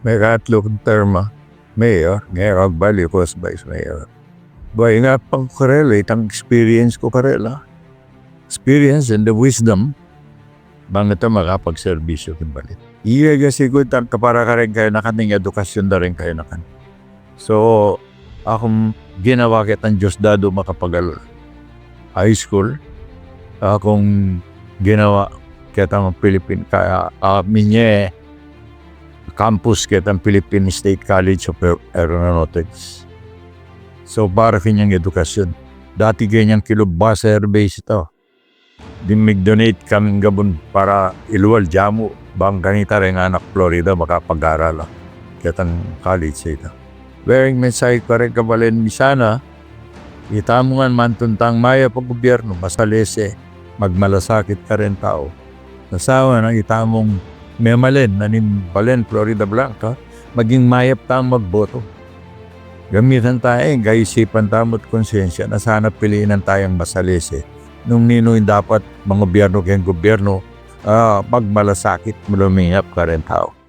May katlong terma. Mayor, of Bali, Post Vice Mayor. Boy, nga pang korelate ang experience ko karela. Experience and the wisdom bang ito makapagservisyo kin Bali. Iya kasi ko tan kapara ka rin kayo nakating edukasyon na rin kayo nakan. So, akong ginawa kitang Diyos dado makapagal high school. Akong ginawa kitang Philippine kaya uh, minye campus kitang Philippine State College of Aer- Aeronautics. So para kanyang edukasyon. Dati ganyang kilo bus airbase ito. Dimig-donate kaming gabon para iluwal jamu. Bang ganita rin anak Florida makapag-aral. Kitang college ito. Wearing mensahe ko rin kabalin mi sana. Ita mo nga man tuntang maya pag gobyerno masalese. Magmalasakit ka rin tao. Nasawa na ita mong memalen na ni Balen, Florida Blanca. Maging mayap tang magboto. Gamitan tayo, gaisipan tamot konsensya na sana piliin ang tayong masalese. Nung nino yung dapat mga gobyerno kayong gobyerno, ah, pag malasakit, malumingap ka rin tao.